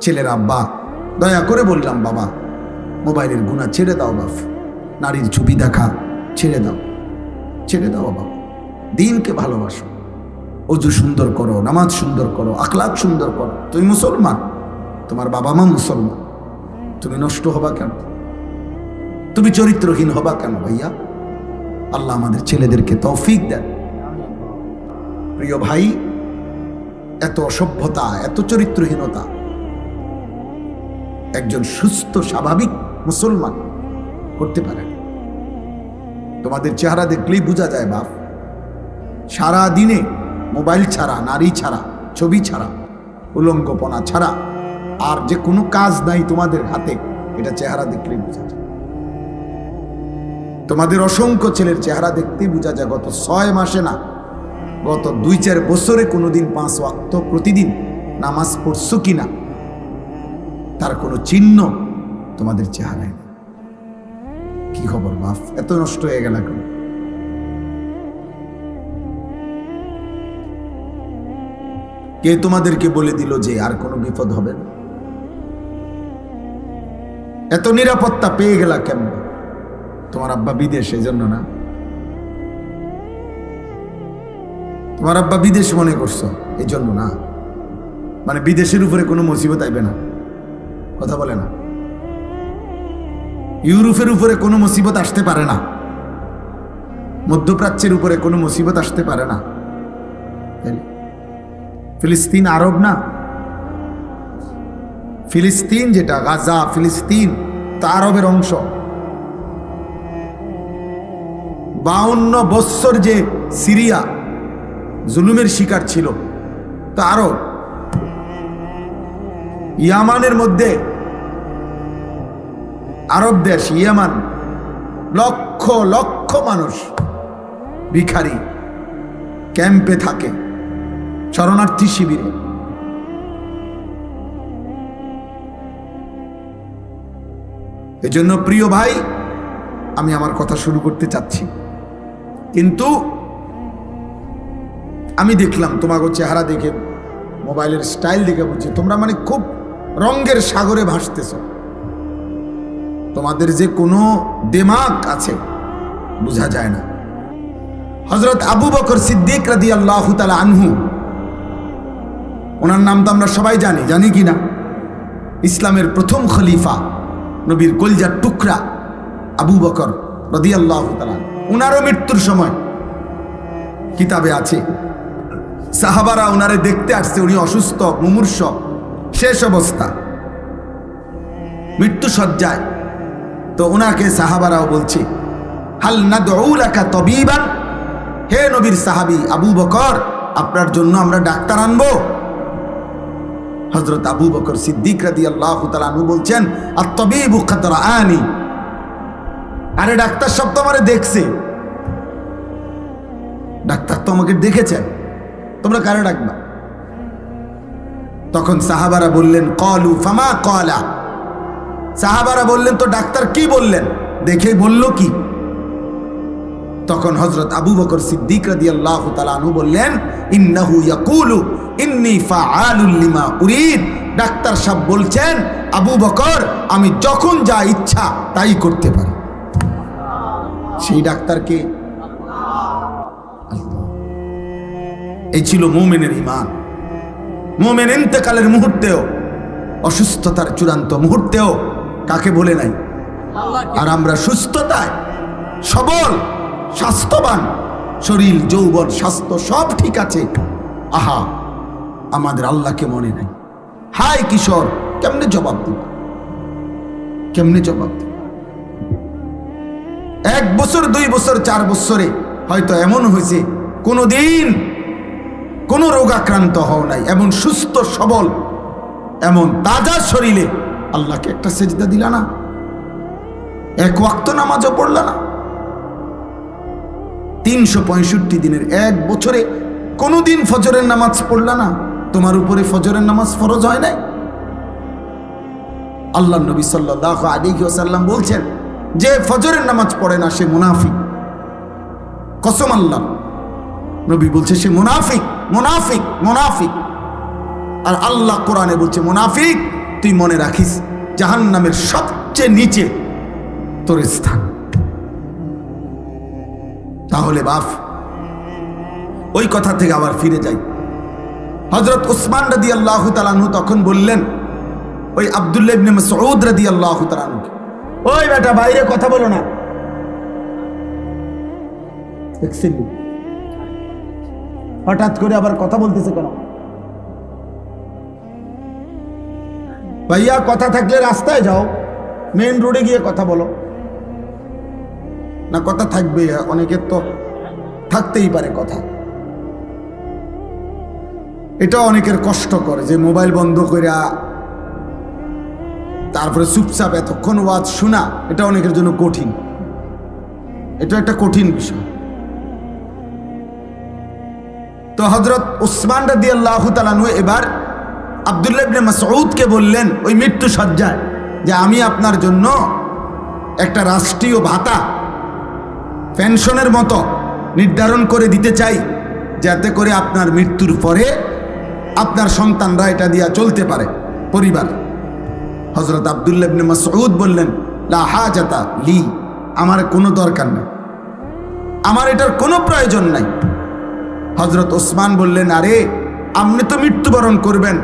ছেলের আব্বা। দয়া করে বললাম, বাবা, মোবাইলের গুণা ছেড়ে দাও, বাপ। নারীর ছবি দেখা, ছেড়ে দাও। ছেড়ে দাও, বাবা। দিনকে ভালোবাসো। অজু সুন্দর করো, নামাজ সুন্দর করো আখলাক সুন্দর করো। তুমি মুসলমান, তোমার বাবা মা মুসলমান। তুমি নষ্ট হবা কেন? তুমি চরিত্রহীন হবা কেন, ভাইয়া? আল্লাহ আমাদের ছেলেদেরকে তৌফিক দেন। প্রিয় ভাই, এত অসভ্যতা, এত চরিত্রহীনতা একজন সুস্থ, স্বাভাবিক মুসলমান করতে পারে তোমাদের চেহারা দেখলেই বোঝা যায় বাপ। সারা দিনে মোবাইল ছাড়া, নারী ছাড়া, ছবি ছাড়া, উলঙ্গপনা ছাড়া আর যে কোনো কাজ নাই তোমাদের হাতে, এটা চেহারা দেখলেই বোঝা যায়। তোমাদের অসংখ্য ছেলের চেহারা দেখতেই বোঝা যায়, গত ছয় মাসে না, গত দুই চার বছরে কোনোদিন পাঁচ ওয়াক্ত প্রতিদিন নামাজ পড়ছো কিনা তার কোনো চিহ্ন তোমাদের চেহারায় নেই। কি খবর, বাপ? এত নষ্ট হয়ে গেল কেন কে তোমাদেরকে বলে দিল যে আর কোনো বিপদ হবে না? এত নিরাপত্তা পেয়ে গেলা কেন তোমার আব্বা বিদেশ এই জন্য না? তোমার আব্বা বিদেশ মনে করছ এই জন্য না? মানে বিদেশের উপরে কোনো মুসিবত আইবে না? কথা বলে না। ইউরোপের উপরে কোনো মুসিবত আসতে পারে না। মধ্যপ্রাচ্যের উপরে কোনো মুসিবত আসতে পারে না। ফিলিস্তিন আরব না। ফিলিস্তিন যেটা, গাজা, ফিলিস্তিন, তা আরবের অংশ। বাউন্ন বৎসর যে সিরিয়া জুলুমের শিকার ছিল, তা আরব। ইয়ামানের মধ্যে আরব দেশ, ইয়ামান, লক্ষ লক্ষ মানুষ ভিখারি ক্যাম্পে থাকে, শরণার্থী শিবিরে। এজন্য প্রিয় ভাই, আমি আমার কথা শুরু করতে চাচ্ছি। কিন্তু আমি দেখলাম তোমাকে চেহারা দেখে, মোবাইলের স্টাইল দেখে বুঝছি, তোমরা মানে খুব রঙ্গের সাগরে ভাসতেছ। তোমাদের যে কোনো দেমাগ আছে, বোঝা যায় না। হজরত আবু বকর সিদ্দিক রাদি আল্লাহ তালা আনহু, ওনার নাম তো আমরা সবাই জানি জানি কি না? ইসলামের প্রথম খলিফা, নবীর কলজার টুকরা আবু বকর রদি আল্লাহ তালা ওনারও মৃত্যুর সময় কিতাবে আছে। সাহাবারা ওনারে দেখতে আসছে, উনি অসুস্থ, মুমূর্ষ, শেষ অবস্থা। মৃত্যু সজ্জায় তো ওনাকে সাহাবারাও বলছে, হাল না দৌলাকা তবিবান? হে নবীর সাহাবি আবু বকর, আপনার জন্য আমরা ডাক্তার আনব। হজরত আবু বকর সিদ্দিক রাদি আল্লাহ তালু বলছেন আর খাতরা আনি আরে ডাক্তার সব তো আমারে দেখছে। ডাক্তার তো আমাকে দেখেছেন। তোমরা কারে ডাকবা? তখন সাহাবারা বললেন, কলু ফামা কলা? সাহাবারা বললেন, তো ডাক্তার কি বললেন? দেখে বলল কি? তখন হজরত আবু বকর সিদ্দিক রাদি আল্লাহ তালু বললেন, ইন্নাহু ইয়াকুলু ইন্নি ফাআলুল লিমা উরিদ। ডাক্তার সাহেব বলছেন, আবু বকর, আমি যখন যা ইচ্ছা তাই করতে পারি। সেই ডাক্তারকে এই ছিল মোমেনের ইমান মোমেন ইন্তেকালের মুহূর্তেও, অসুস্থতার চূড়ান্ত মুহূর্তেও কাকে বলে নাই? আর আমরা সুস্থতায় সবল স্বাস্থ্যবান শরীর যৌবন স্বাস্থ্য সব ঠিক আছে। আহা আমাদের আল্লাহকে মনে নাই। হায় কিশোর কেমনে জবাব দিব? কেমনে জবাব দিব? এক বছর দুই বছর চার বছরে হয়তো এমন হয়েছে কোনোদিন কোনো রোগাক্রান্ত হও নাই। এমন সুস্থ সবল এমন তাজা শরীরে আল্লাহকে একটা সেজদা দিলা না? এক ওয়াক্ত নামাজও পড়লা না? তিনশো পঁয়ষট্টি দিনের এক বছরে কোনোদিন ফজরের নামাজ পড়লা না? তোমার উপরে ফজরের নামাজ ফরজ হয় নাই? আল্লাহ নবী সাল্লাহ আলী ওসাল্লাম বলছেন, যে ফজরের নামাজ পড়ে না, সে মুনাফিক। কসম আল্লাহ। নবী বলছে, সে মুনাফিক মুনাফিক মুনাফিক। আর আল্লাহ কোরআনে বলছে, মুনাফিক। তুই মনে রাখিস জাহান নামের সবচেয়ে নিচে তোর স্থান। তাহলে বাপ, ওই কথা থেকে আবার ফিরে যাই। হজরত উসমান রাদি আল্লাহ তালানহু তখন বললেন, ওই আবদুল্লাহ ইবনে মাসউদ রাদি আল্লাহ তালানহু ওই বেটা, বাইরে কথা বলো না। হঠাৎ করে আবার কথা বলতেছে কেন? ভাইয়া, কথা থাকলে রাস্তায় যাও। মেন রোডে গিয়ে কথা বলো। না, কথা থাকবে অনেকের তো থাকতেই পারে কথা। এটা অনেকের কষ্ট করে যে মোবাইল বন্ধ কইরা তারপরে চুপচাপ এতক্ষণ ওয়াজ শোনা, এটা অনেকের জন্য কঠিন। এটা একটা কঠিন বিষয়। তো হজরত উসমান রাদি আল্লাহ তালানু এবার আবদুল্লাহ ইবনে মাসউদকে বললেন, ওই মৃত্যু সজ্জায়, যে আমি আপনার জন্য একটা রাষ্ট্রীয় ভাতা, পেনশনের মতো নির্ধারণ করে দিতে চাই, যাতে করে আপনার মৃত্যুর পরে আপনার সন্তানরা এটা দিয়া চলতে পারে, পরিবার। হজরত আবদুল্লাহ ইবনে মাসউদ বললেন, লা হাজাতা লি, আমার কোনো দরকার নেই। আমার এটার কোনো প্রয়োজন নাই। হজরত ওসমান বললেন, আরে, আপনি তো মৃত্যুবরণ করবেন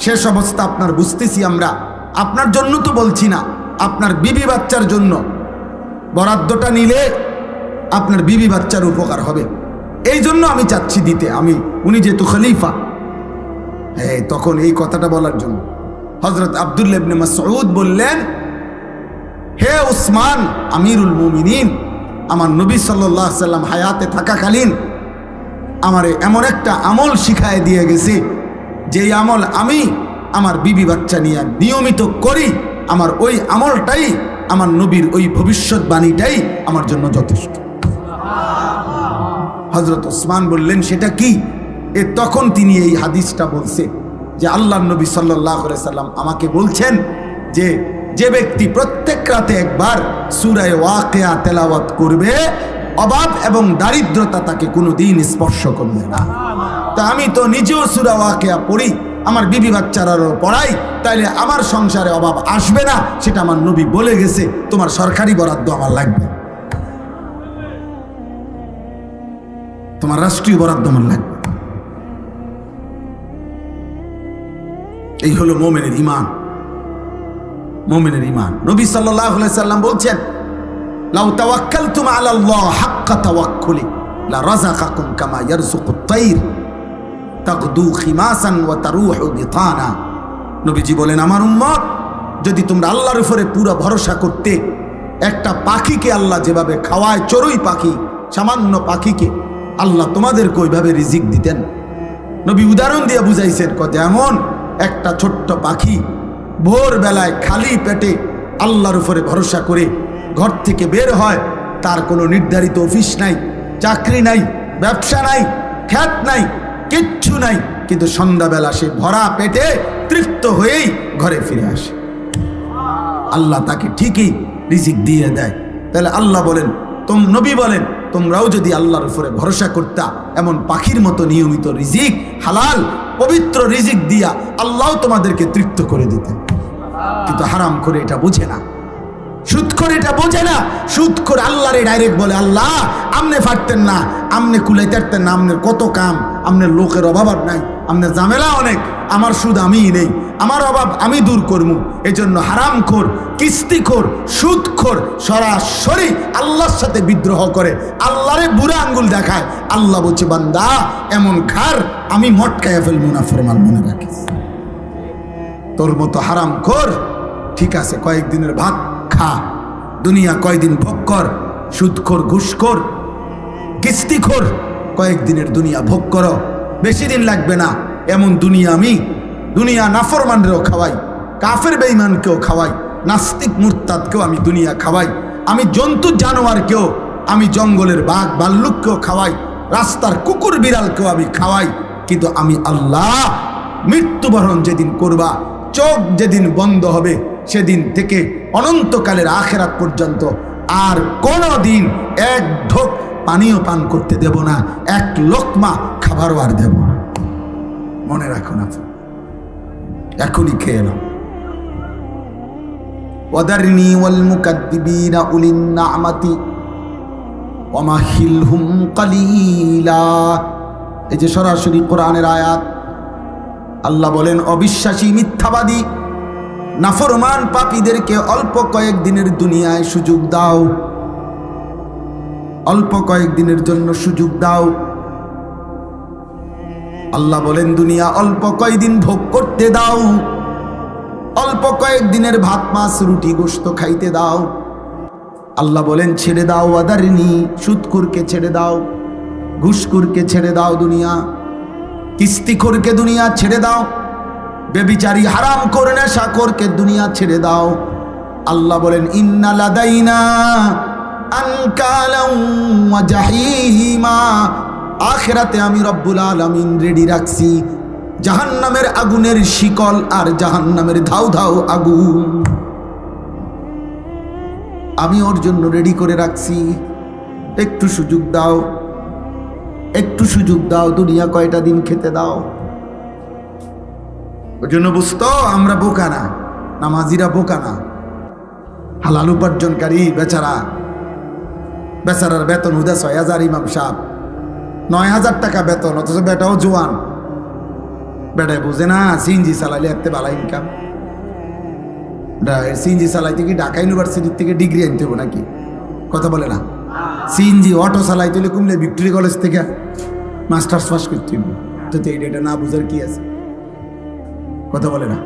শেষ অবস্থা আপনার বুঝতেছি আমরা। আপনার জন্য তো বলছি না, আপনার বিবি বাচ্চার জন্য। বরাদ্দটা নিলে আপনার বিবি বাচ্চার উপকার হবে। এই জন্য আমি চাচ্ছি দিতে, আমি, উনি যেহেতু খলিফা। হ্যাঁ তখন এই কথাটা বলার জন্য। হজরত আবদুল্লাবনে মাসউদ বললেন, হে উসমান, আমিরুল মুমিনিন, আমার নবী সাল্লাম হায়াতে থাকাকালীন আমারে এমন একটা আমল শিখায় দিয়ে গেছে যেই আমল আমি আমার বিবি বাচ্চা নিয়ে নিয়মিত করি, আমার ওই আমলটাই আমার নবীর ওই ভবিষ্যৎবাণীটাই আমার জন্য যথেষ্ট। হজরত ওসমান বললেন, সেটা কি? এ তখন তিনি এই হাদিসটা বলছে যে আল্লাহ নবী সাল্লাহ সাল্লাম আমাকে বলছেন যে যে ব্যক্তি প্রত্যেক রাতে একবার সুরায় ওয়াকেয়া তেলাওয়াত করবে অভাব এবং দারিদ্রতা তাকে কোনো দিন স্পর্শ করবে না। তা আমি তো নিজেও সুরা ওয়াকেয়া পড়ি, আমার বিবি বাচ্চারারও পড়াই, তাইলে আমার সংসারে অভাব আসবে না, সেটা আমার নবী বলে গেছে, তোমার সরকারি বরাদ্দ আমার লাগবে। তোমার রাষ্ট্রীয় বরাদ্দ আমার লাগবে। এই হলো মোমেনের ইমান মোমেনের ইমান নবী সাল্লাম বলছেন, লাউ তাওয়াক্কালতুম আলাল্লাহ হাক্কা তাওয়াক্কুলি, লা রাযাকাকুম কামা ইয়ারযুকুত তাইর তাগদু খিমাসান ওয়া তারুহু বিতানা নবীজি বলেন, আমার উম্মত, যদি তোমরা আল্লাহর উপরে পুরো ভরসা করতে, একটা পাখিকে আল্লাহ যেভাবে খাওয়ায়, চড়ুই পাখি, সামান্য পাখিকে, আল্লাহ তোমাদেরকে ওইভাবে রিজিক দিতেন। নবী উদাহরণ দিয়ে বুঝাইছেন ক যেমন একটা ছোট্ট পাখি ভোরবেলায় খালি পেটে আল্লাহর উপরে ভরসা করে ঘর থেকে বের হয়, তার কোনো নির্ধারিত অফিস নাই, চাকরি নাই, ব্যবসা নাই, খ্যাত নাই নাই, কিন্তু সন্ধ্যাবেলা সে ভরা পেটে তৃপ্ত হয়েই ঘরে ফিরে আসে। আল্লাহ তাকে ঠিকই রিজিক দিয়ে দেয়। তাহলে আল্লাহ বলেন, তোম নবী বলেন, তোমরাও যদি আল্লাহর উপরে ভরসা করতা, এমন পাখির মতো নিয়মিত রিজিক, হালাল, পবিত্র রিজিক দিয়া আল্লাহ তোমাদেরকে তৃপ্ত করে দিতেন। কিন্তু হারাম করে এটা বুঝে না। সুদ করে এটা বোঝে না। সুদ করে আল্লাহরে ডাইরেক্ট বলে, আল্লাহ, আমনে ফাটতেন না, আমনে কুলাইতে পারতেন না, আমনের কত কাম। আমনের লোকের অভাব আর নাই আমনের ঝামেলা অনেক, আমার সুদ আমিই নেই, আমার অভাব আমি দূর করব এই জন্য হারাম খোর, কিস্তি খোর, সুদ খোর, সরাসরি আল্লাহর সাথে বিদ্রোহ করে, আল্লাহরে বুড়া আঙ্গুল দেখায়, আল্লাহ বলছে, বান্দা, এমন খার আমি মটকায়া ফেলব না ফরমান মনে রাখিস। তোর মতো হারাম খোর, ঠিক আছে কয়েকদিনের ভাত খা। দুনিয়া কয়দিন ভোগ কর সুদখোর ঘুষখোর কিস্তিখোর কয়েকদিনের দুনিয়া ভোগ করো। বেশি দিন লাগবে না। এমন দুনিয়া আমি, দুনিয়া নাফরমানরেও খাওয়াই, কাফের বেঈমানকেও খাওয়াই, নাস্তিক মুরতাদকেও আমি দুনিয়া খাওয়াই, আমি জন্তু জানোয়ারকেও, আমি জঙ্গলের বাঘ ভাল্লুককেও খাওয়াই, রাস্তার কুকুর বিড়ালকেও আমি খাওয়াই, কিন্তু আমি আল্লাহ মৃত্যুবরণ যেদিন করবা, চোখ যেদিন বন্ধ হবে, সেদিন থেকে অনন্তকালের আখেরাত পর্যন্ত আর কোনো দিন এক ঢোক পানীয় পান করতে দেব না, এক লোকমা খাবারও আর দেব মনে রাখুন আপনি এখনই খেয়ে নাও। ওয়াদারনি ওয়াল মুকাদ্দিবিনা উলিন নামাতি ওয়ামাহিলহুম কালিলা। এই যে সরাসরি কোরআনের আয়াত, আল্লাহ বলেন, অবিশ্বাসী মিথ্যাবাদী, নাফরমান পাপীদেরকে অল্প কয়েক দিনের দুনিয়ায় সুযোগ দাও। অল্প কয়েকদিনের জন্য সুযোগ দাও। আল্লাহ বলেন, দুনিয়া অল্প কয়েকদিন ভোগ করতে দাও। অল্প কয়েকদিনের ভাত, মাছ, রুটি গোস্ত খাইতে দাও। আল্লাহ বলেন, ছেড়ে দাও আদারিনী সুৎকুরকে ছেড়ে দাও ঘুষকুরকে ছেড়ে দাও দুনিয়া, কিস্তিখোরকে দুনিয়া ছেড়ে দাও, বেবিচারি হারাম করে না সাকরকে দুনিয়া ছেড়ে দাও। আল্লাহ বলেন, ইন্না জাহিমা আখেরাতে আমি রব্বুল আলামিন রেডি রাখছি। জাহান্নামের আগুনের শিকল আর জাহান্নামের ধাউ ধাউ আগুন। আমি ওর জন্য রেডি করে রাখছি। একটু সুযোগ দাও। একটু সুযোগ দাও, দুনিয়া কয়টা দিন খেতে দাও। ওই জন্য বুঝতো, আমরা বোকা না। নামাজিরা বোকা না। হালাল উপার্জনকারী বেচারা। বেচারার বেতন হুদা ছয় হাজার ইমাম সাহ নয় হাজার টাকা বেতন, অথচ বেটাও জোয়ান। বেটায় বুঝে না, সিএনজি চালাইলে এতে বালা ইনকাম সিএনজি চালাইতে কি ঢাকা ইউনিভার্সিটির থেকে ডিগ্রি আনতে হবে নাকি? কথা বলে না। সিএনজি অটো চালাইতে হলে কুমলে ভিক্টোরি কলেজ থেকে মাস্টার্স পাস করতে হবে তো এটা না বুঝার কি আছে? কথা বলে না।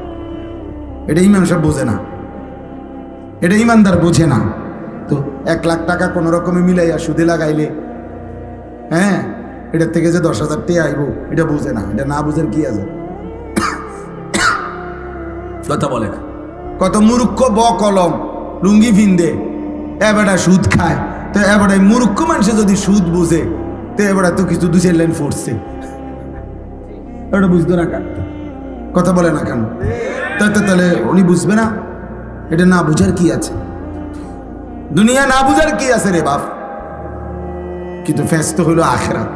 এটা ইমাম সব বোঝে না। এটা ইমানদার বোঝে না। তো এক লাখ টাকা কোনো রকমে মিলাইয়া সুদে লাগাইলে। হ্যাঁ এটার থেকে যে দশ হাজার টাকা আইব এটা বুঝে না এটা না বুঝের কি আছে? কথা বলে না। কত মূর্খ ব কলম লুঙ্গি ফিন্দে এবারটা সুদ খায়। তো এবারে মূর্খ মানুষে যদি সুদ বুঝে তো এবারে তো কিছু দু চার লাইন ফুটছে। এটা বুঝতো না কেন কথা বলে না কেন? তাহলে উনি বুঝবে না? এটা না বুঝার কি আছে? দুনিয়া না বুঝার কি আছে রে বাপ? কিন্তু ফেস তো হইল আখেরাত।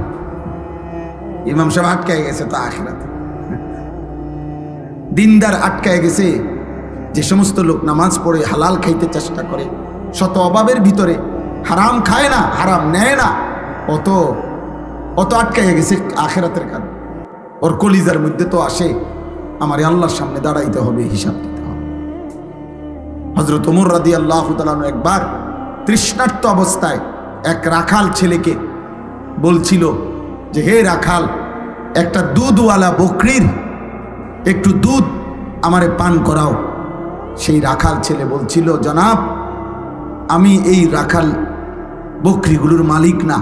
ইমাম সাহেব আটকায় গেছে তো আখেরাত। দিনদার আটকায় গেছে, যে সমস্ত লোক নামাজ পড়ে, হালাল খাইতে চেষ্টা করে, শত অভাবের ভিতরে, হারাম খায় না, হারাম নেয় না, অত অত আটকায় গেছে আখেরাতের কারণ। ওর কলিজার মধ্যে তো আসে, আমার আল্লাহর সামনে দাঁড়াইতে হবে, হিসাব দিতে হবে। হজরত ওমর রাদি আল্লাহ একবার তৃষ্ণার্ত অবস্থায় এক রাখাল ছেলেকে বলছিল যে, হে রাখাল, একটা দুধওয়ালা বকরির একটু দুধ আমারে পান করাও। সেই রাখাল ছেলে বলছিল, জনাব, আমি এই রাখাল বকরিগুলোর মালিক না।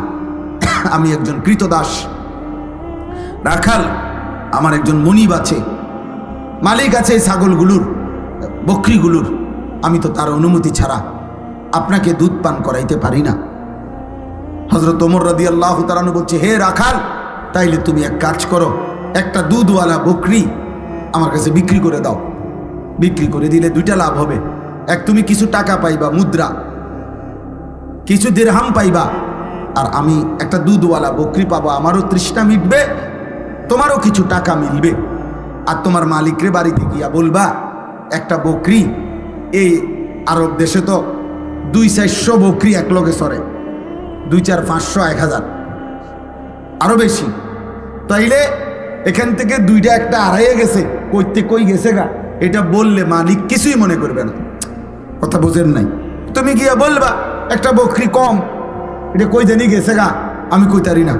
আমি একজন কৃতদাস। রাখাল, আমার একজন মনিব আছে। মালিক আছে এই ছাগলগুলোর, বকরিগুলোর। আমি তো তার অনুমতি ছাড়া আপনাকে দুধ পান করাইতে পারি না। হজরত ওমর রাদি আল্লাহ তালানু বলছে, হে রাখাল, তাইলে তুমি এক কাজ করো, একটা দুধওয়ালা বকরি আমার কাছে বিক্রি করে দাও। বিক্রি করে দিলে দুইটা লাভ হবে। এক, তুমি কিছু টাকা পাইবা, মুদ্রা, কিছু দেড়হাম পাইবা, আর আমি একটা দুধওয়ালা বকরি পাবো, আমারও তৃষ্ণা মিটবে, তোমারও কিছু টাকা মিলবে। আর তোমার মালিকরে বাড়িতে গিয়া বলবা, একটা বকরি, এই আরব দেশে তো দুই চারশো বকরি এক লগে সরে দুই চার পাঁচশো এক হাজার। আরও বেশি। তাইলে এখান থেকে দুইটা একটা আড়াইয়ে গেছে। কইতে কই গেছে গা? এটা বললে মালিক কিছুই মনে করবে না। কথা বোঝেন নাই। তুমি গিয়া বলবা, একটা বকরি কম। এটা কই জানি গেছে গা? আমি কইতারি না।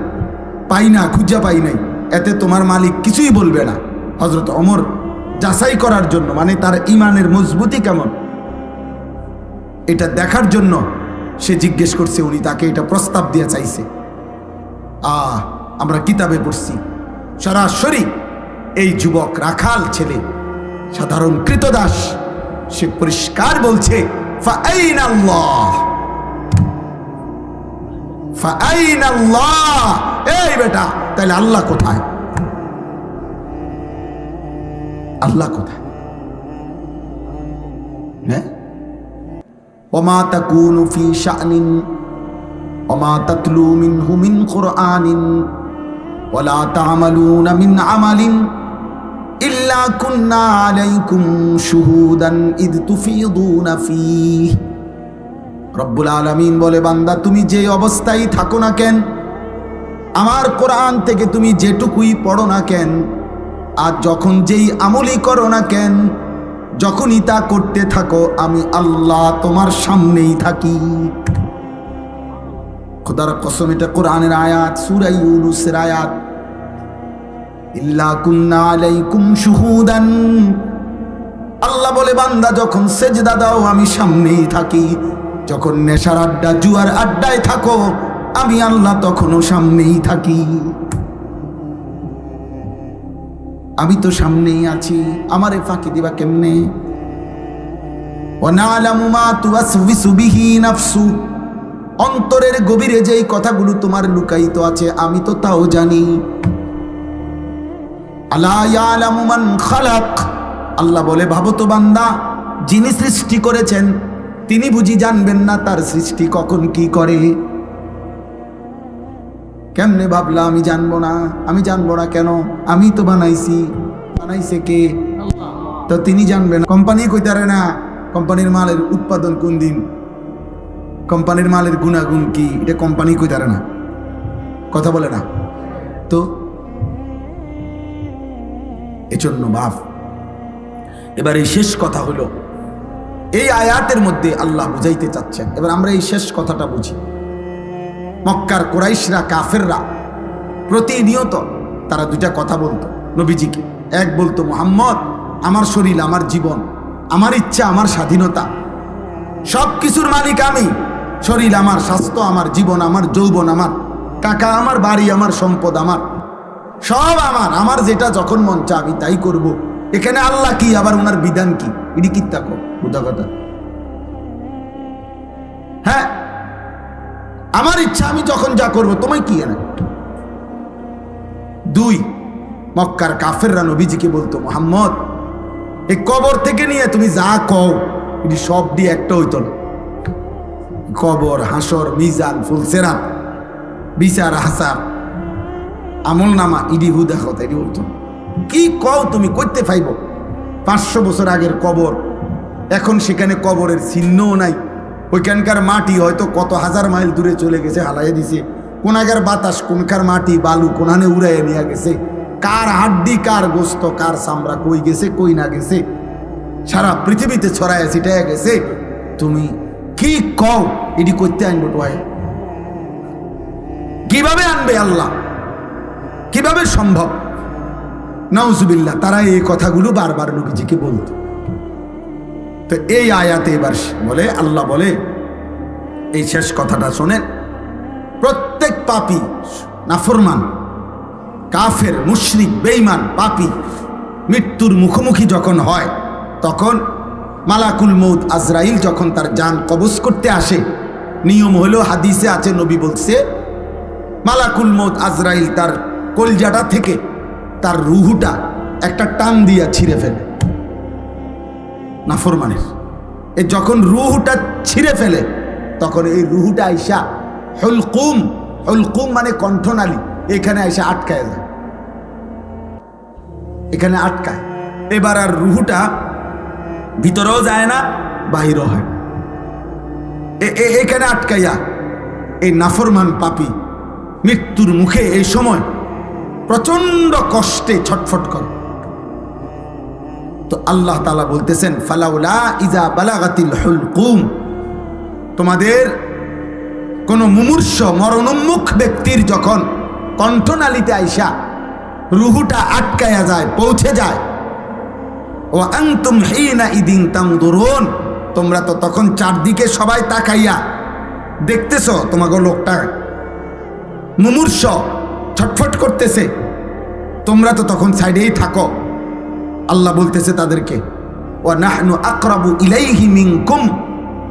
পাই না, খুঁজা পাই নাই। এতে তোমার মালিক কিছুই বলবে না। হজরত অমর যাচাই করার জন্য মানে তার ইমানের মজবুতি কেমন? এটা দেখার জন্য সে জিজ্ঞেস করছে, উনি তাকে এটা প্রস্তাব দিয়ে চাইছে। আ আমরা কিতাবে পড়ছি, সরাসরি এই যুবক রাখাল ছেলে, সাধারণ কৃতদাস, সে পরিষ্কার বলছে এই বেটা তাহলে আল্লাহ কোথায়? আল্লাহ কোথায়? ওমা তাকুনু ফি শানিন ওমা তাতলু মিনহু মিন কুরআনিন আমালিন ইল্লা কুন্না আলাইকুম শুহুদান ইদ তুফিদুনা ফিহি রব্বুল আলামিন বলে, বান্দা, তুমি যে অবস্থায় থাকো না কেন? আমার কোরআন থেকে তুমি যেটুকুই পড়ো না কেন? আর যখন যেই আমলি করো না কেন? যখনই তা করতে থাকো, আমি আল্লাহ তোমার সামনেই থাকি। খোদার কসম, এটা কোরআনের আয়াত সুরাই ইউনুসের আয়াত। ইল্লা কুন্না আলাইকুম শুহুদান। আল্লাহ বলে, বান্দা, যখন সেজদা দাও, আমি সামনেই থাকি। যখন নেশার আড্ডা, জুয়ার আড্ডায় থাকো, আমি আল্লাহ তখনও সামনেই থাকি। আমি তো সামনেই আছি, আমারে ফাঁকি দিবা কেমনে? অন্তরের গভীরে যেই কথাগুলো তোমার লুকায়িত আছে, আমি তো তাও জানি। আল্লাহ বলে, ভাবো তো বান্দা, যিনি সৃষ্টি করেছেন, তিনি বুঝি জানবেন না তার সৃষ্টি কখন কি করে। কেমনে ভাবলা, আমি জানব না? আমি জানব না কেন? আমি তো বানাইছি। বানাইছে কে? তো তিনি জানবেন। কোম্পানি কইতারে না, কোম্পানির মালের উৎপাদন কোন দিন? কোম্পানির মালের গুণাগুণ কি? এটা কোম্পানি কইতারে না। কথা বলে না। তো এজন্য বাপ, এবার এই শেষ কথা হলো, এই আয়াতের মধ্যে আল্লাহ বুঝাইতে চাচ্ছেন। এবার আমরা এই শেষ কথাটা বুঝি। মক্কার কোরাইশরা, কাফেররা। প্রতিনিয়ত তারা দুইটা কথা বলতো নবীজিকে। এক বলতো, মোহাম্মদ, আমার শরীর, আমার জীবন, আমার ইচ্ছা, আমার স্বাধীনতা। সব কিছুর মালিক আমি। শরীর আমার, স্বাস্থ্য আমার, জীবন আমার, যৌবন আমার। টাকা আমার, বাড়ি আমার, সম্পদ আমার। সব আমার আমার যেটা যখন মন চা আমি তাই করব। এখানে আল্লাহ কি? আবার ওনার বিধান কি? এটি কি তাকো বুধা কথা। আমার ইচ্ছা, আমি যখন যা করব, তোমায় কি এনে? দুই, মক্কার কাফেররা নবীজিকে বলতো, মোহাম্মদ, এই কবর থেকে নিয়ে তুমি যা কও, এটি সব দিয়ে একটা হইতো না। কবর, হাসর, মিজান, ফুলসেরাত, বিচার হাসার আমল নামা ইডি হু দেখো তাই বলতো কি কও তুমি করতে পাইব? পাঁচশো বছর আগের কবর, এখন সেখানে কবরের চিহ্নও নাই। ওইখানকার মাটি হয়তো কত হাজার মাইল দূরে চলে গেছে হালাই দিছে। কোনাকার বাতাস, কোনকার মাটি, বালু কোনানে উড়াইয়া নিয়ে গেছে। কার হাড্ডি, কার গোস্ত, কার চামড়া কই গেছে, কই না গেছে? সারা পৃথিবীতে ছড়ায় ছিটাইয়া গেছে। তুমি কি কও, এটি করতে আনব টোয়ায় কীভাবে আনবে আল্লাহ? কীভাবে সম্ভব? নাউজুবিল্লাহ, তারা এই কথাগুলো বারবার নবীজিকে বলত। তো এই আয়াতে এবার বলে, আল্লাহ বলে, এই শেষ কথাটা শোনেন, প্রত্যেক পাপি নাফরমান, কাফের, মুশরিক বেইমান পাপি মৃত্যুর মুখোমুখি যখন হয়, তখন মালাকুল মৌদ আজরাইল যখন তার যান কবজ করতে আসে, নিয়ম হলো হাদিসে আছে, নবী বলছে, মালাকুল মৌদ আজরাইল তার কলজাটা থেকে তার রুহুটা একটা টান দিয়া ছিঁড়ে ফেলে। নাফরমানের। এ যখন রুহুটা ছিঁড়ে ফেলে, তখন এই রুহুটা আইসা হলকুম হলকুম মানে কণ্ঠনালী, এখানে আইসা আটকায় যায়। এখানে আটকায়। এবার আর রুহুটা ভিতরেও যায় না, বাহিরও হয় এখানে আটকাইয়া এই নাফরমান পাপি মৃত্যুর মুখে এই সময় প্রচণ্ড কষ্টে ছটফট করে। তো আল্লাহ তালা বলতেছেন, ফালাউলা ইজা বালাগাতিল হুলকুম। তোমাদের কোন মুমূর্ষ মরণোন্মুখ ব্যক্তির যখন কণ্ঠনালীতে আইসা রুহুটা আটকায়া যায়, পৌঁছে যায় ও আংতুম হিনা ইদিন তামদুরুন তোমরা তো তখন চারদিকে সবাই তাকাইয়া দেখতেছ তোমাকে লোকটা মুমূর্ষ ছটফট করতেছে। তোমরা তো তখন সাইডেই থাকো। আল্লাহ বলতেছে তাদেরকে ও নাহনু আকরাবু ইলাইহি মিনকুম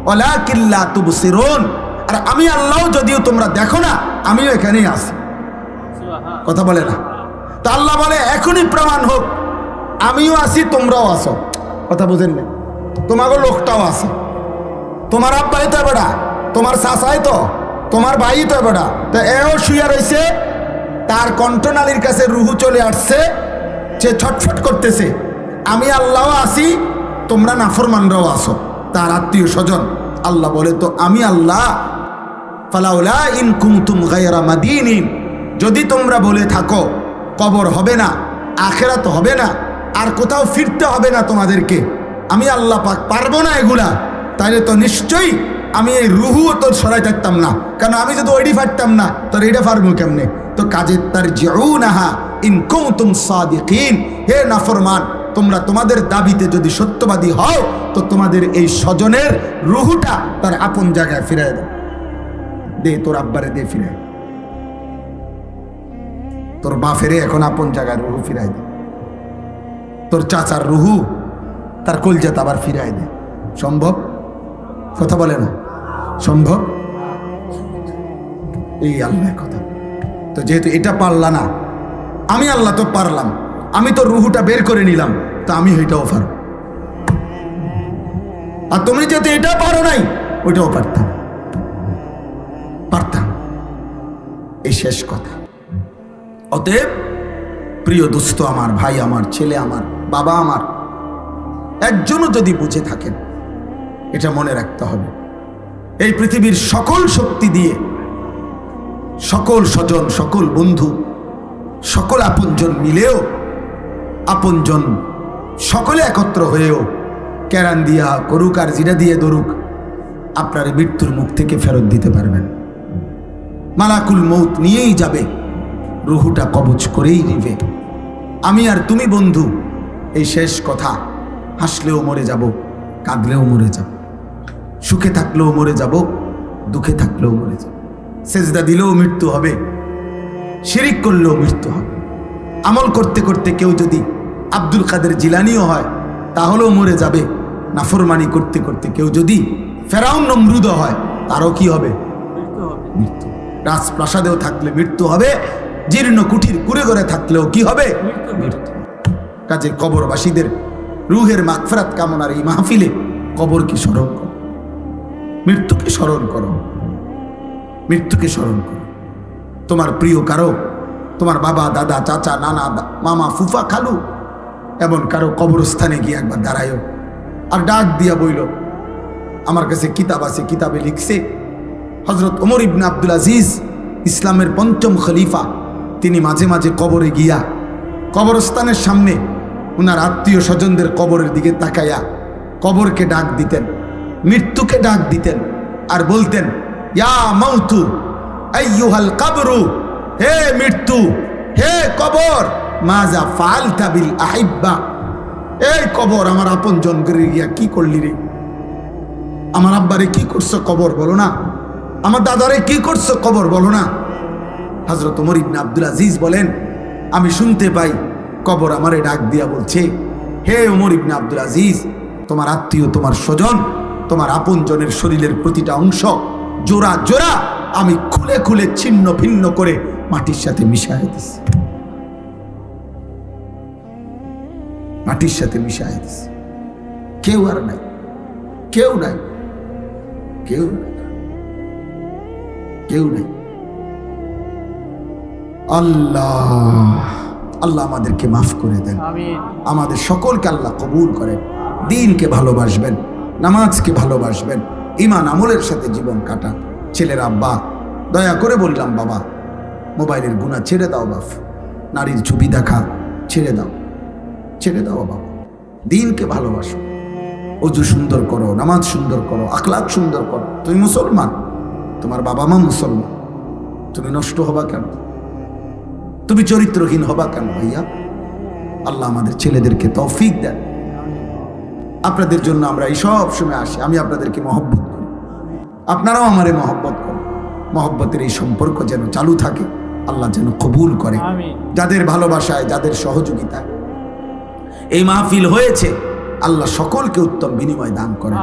ওয়ালাকিল্লা তুবসিরুন। আর আমি আল্লাহ যদিও তোমরা দেখো না, আমিও এখানেই আছি। কথা বলে না? তা আল্লাহ বলে, এখনই প্রমাণ হোক, আমিও আছি, তোমরাও আসো কথা বুঝেন না তোমাকে লোকটাও আছে। তোমার আব্বাই তো বেড়া তোমার শাসাই তো, তোমার ভাই তো বেড়া তো এও শুয়ে রয়েছে তার কণ্ঠনালীর কাছে রুহু চলে আসছে সে ছটফট করতেছে। আমি আল্লাহ আসি তোমরা নাফরমানরাও আসো তার আত্মীয় স্বজন, আল্লাহ বলে, তো আমি আল্লাহ, ফালাউলা ইন কুমতুম গায়রা মাদিনিন। যদি তোমরা বলে থাকো, কবর হবে না, আখেরাত হবে না, আর কোথাও ফিরতে হবে না তোমাদেরকে, আমি আল্লাহ পাক পারব না এগুলা। তাহলে তো নিশ্চয়ই আমি এই রুহুও তোর সরাই থাকতাম না। কারণ আমি যদি ওইডি পারতাম না, তোর এটা পারব কেমনে? তো কাজের তার জিউনাহা ইন কুমতুম সাদিকিন। হে নাফরমান, তোমরা তোমাদের দাবিতে যদি সত্যবাদী হও, তো তোমাদের এই স্বজনের রুহুটা তার আপন জায়গায় ফিরে দাও। দে তোর আব্বারে দে ফিরে তোর বাফেরে এখন আপন জায়গায় রুহু ফিরাই দে। তোর চাচার রুহু তার কলজাত আবার ফিরাই দে। সম্ভব? কথা বলে না। সম্ভব? এই আল্লাহ কথা। তো যেহেতু এটা পারলা না আমি আল্লাহ তো পারলাম। আমি তো রুহুটা বের করে নিলাম, তা আমি ওইটাও পারব। আর তুমি যেহেতু এটা পারো নাই, ওইটাও পারতাম পারতাম এই শেষ কথা। অতএব, প্রিয় দোস্ত আমার, ভাই আমার, ছেলে আমার, বাবা আমার, একজনও যদি বুঝে থাকেন, এটা মনে রাখতে হবে। এই পৃথিবীর সকল শক্তি দিয়ে সকল স্বজন, সকল বন্ধু সকল আপনজন মিলেও, আপনজন সকলে একত্র হয়েও ক্যারান দিয়া, করুক আর জিরা দিয়ে দরুক আপনার মৃত্যুর মুখ থেকে ফেরত দিতে পারবেন। মালাকুল মৌত নিয়েই যাবে, রুহুটা কবচ করেই নিবে। আমি আর তুমি বন্ধু, এই শেষ কথা, হাসলেও মরে যাব, কাঁদলেও মরে যাব, সুখে থাকলেও মরে যাব, দুঃখে থাকলেও মরে যাব। সেজদা দিলেও মৃত্যু হবে। শিরিক করলেও মৃত্যু হবে আমল করতে করতে কেউ যদি আব্দুল কাদের জিলানিও হয় তাহলেও মরে যাবে। নাফরমানি করতে করতে কেউ যদি ফেরাউন নমরুদ হয় তারও কি হবে? মৃত্যু রাজপ্রাসাদেও থাকলে মৃত্যু হবে জীর্ণ কুঠির কুড়ে করে থাকলেও কি হবে? মৃত্যু কাজে কবরবাসীদের রুহের মাগফরাত কামনার এই মাহফিলে কবরকে স্মরণ করো। মৃত্যুকে স্মরণ করো। মৃত্যুকে স্মরণ করো। তোমার প্রিয় কারও, তোমার বাবা, দাদা, চাচা, নানা, মামা, ফুফা, খালু, এমন কারও কবরস্থানে গিয়ে একবার দাঁড়ায়ও আর ডাক দিয়া বইল, আমার কাছে কিতাব আছে, কিতাবে লিখছে হজরত ওমর ইবনে আব্দুল আজিজ, ইসলামের পঞ্চম খলিফা। তিনি মাঝে মাঝে কবরে গিয়া কবরস্থানের সামনে ওনার আত্মীয় স্বজনদের কবরের দিকে তাকাইয়া কবরকে ডাক দিতেন, মৃত্যুকে ডাক দিতেন আর বলতেন, ইয়া মাউতু আইয়ুহাল কাবরু, হে মৃত্যু, হে কবর মাজা ফালতা বিল আহিব্বা। এই কবর আমার আপন জন করে গিয়া কি করলি রে? আমার আব্বারে কি করছ কবর বলো না? আমার দাদারে কি করছ কবর বলো না? হজরত আব্দুল আজিজ বলেন, আমি শুনতে পাই কবর আমারে ডাক দিয়া বলছে, হে উমর ইবনে আব্দুল আজিজ, তোমার আত্মীয়, তোমার স্বজন, তোমার আপনজনের শরীরের প্রতিটা অংশ জোড়া জোড়া আমি খুলে খুলে ছিন্ন ভিন্ন করে মাটির সাথে মিশাই দিছি। মাটির সাথে মিশাই দিছি। কেউ আর নাই। কেউ নাই। কেউ কেউ নেই। আল্লাহ আল্লাহ আমাদেরকে মাফ করে দেন। আমাদের সকলকে আল্লাহ কবুল করেন। দিনকে ভালোবাসবেন নামাজকে ভালোবাসবেন ইমান আমলের সাথে জীবন কাটান। ছেলের আব্বা। দয়া করে বললাম, বাবা, মোবাইলের গুণা ছেড়ে দাও, বাপ। নারীর ছবি দেখা ছেড়ে দাও ছেড়ে দাও, বাবা। দিনকে ভালোবাসো। অজু সুন্দর করো, নামাজ সুন্দর করো আখলাক সুন্দর করো। তুমি মুসলমান, তোমার বাবা মা মুসলমান। তুমি নষ্ট হবা কেন? তুমি চরিত্রহীন হবা কেন, ভাইয়া? আল্লাহ আমাদের ছেলেদেরকে তৌফিক দেন। আপনাদের জন্য আমরা এই সব সময় আসি। আমি আপনাদেরকে মহব্বত আপনারাও আমারে মহব্বত করেন। মহব্বতের এই সম্পর্ক যেন চালু থাকে আল্লাহ যেন কবুল করে। যাদের ভালোবাসায় যাদের সহযোগিতায়। এই মাহফিল হয়েছে আল্লাহ সকলকে উত্তম বিনিময় দান করেন।